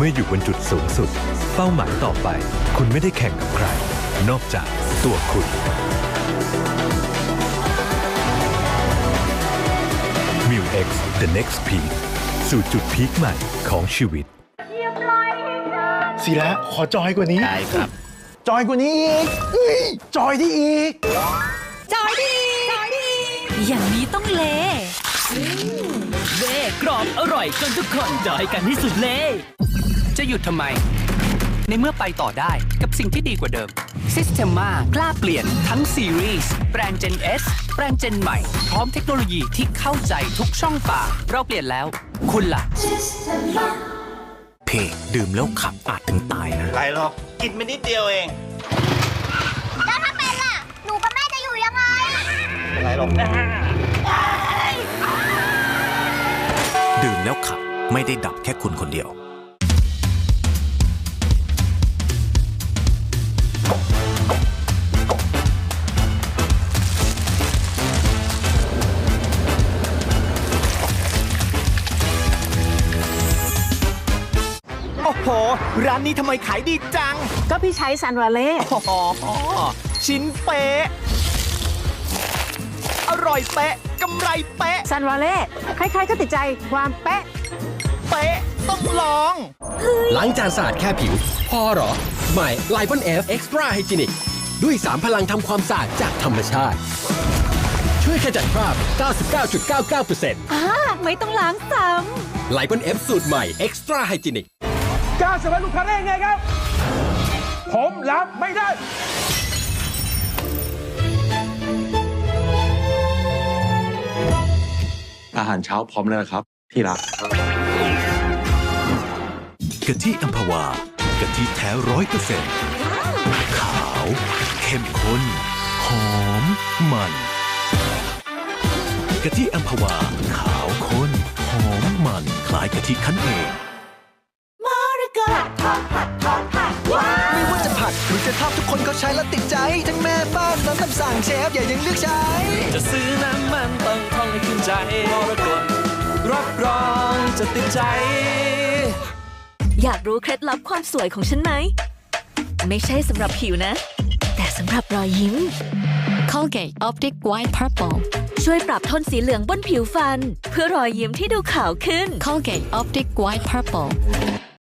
เมื่ออยู่บนจุดสูงสุด เป้าหมายต่อไป คุณไม่ได้แข่งกับใคร นอกจากตัวคุณ m i l X The Next Peak สู่จุดพีคใหม่ของชีวิตสิละขอจอยกว่านี้ ได้ครับ จอยกว่านี้อีกเฮ้ยจอยที่อีก จอยดีจอยดี อย่างนี้ต้องเลเล่กรอบอร่อยจนทุกคนจอยกันที่สุดเลย จะหยุดทำไม ในเมื่อไปต่อได้กับสิ่งที่ดีกว่าเดิม Systema กล้าเปลี่ยนทั้งซีรีส์แบรนด์ Gen S แบรนด์ Gen ใหม่ พร้อมเทคโนโลยีที่เข้าใจทุกช่องปากเราเปลี่ยนแล้ว คุณล่ะ เพดื่มแล้วขับอาจถึงตายนะ ไรหรอกกินไปนิดเดียวเองแล้วถ้าเป็นล่ะ หนูกับแม่จะอยู่ยังไง ไรหรอกดื่มแล้วขับไม่ได้ดับแค่คุณคนเดียว ห ร้านนี้ทำไมขายดีจัง ก็พี่ใช้ซันวาเล่โอ้โหชิ้นเป๊ะ อร่อยเป๊ะกำไรเป๊ะ ซันวาเล่ใครๆก็ติดใจความเป๊ะ เป๊ะ ต้องลอง ล้างจานสะอาดแค่ผิว พอเหรอ ใหม่ l i ป o n F Extra Hygienic ด้วย3พลังทำความสะอาดจากธรรมชาติ ช่วยขจัดคราบ 99.99%อ่าไม่ต้องล้างซ้ l i ป o n F สูตรใหม่ Extra Hygienic ก ล้าสมัครลูกค้าได้ยังไงครับ ผมรับไม่ได้อาหารเช้าพร้อมแล้วนะครับ ที่รักกะทิอัมพวากะทิแท้ร้อยเปอร์เซ็นต์ขาว เข้มข้น หอม มันกะทิอัมพวา ขาวข้น หอมมันคล้ายกะทิคั้นเอง จะผัดหรือจะทอดทุกคนก็ใช้แล้วติดใจ ทั้งแม่บ้านน้องคำสั่งเชฟ อย่ายังเลือกใช้ จะซื้อน้ำมันต้องท่องให้ขึ้นใจมรกตรับรองจะติดใจำอยากรู้เคล็ดลับความสวยของฉันไหม ไม่ใช่สำหรับผิวนะ แต่สำหรับรอยยิ้ม Colgate Optic White Purple ช่วยปรับโทนสีเหลืองบนผิวฟัน เพื่อรอยยิ้มที่ดูขาวขึ้น Colgate Optic White Purple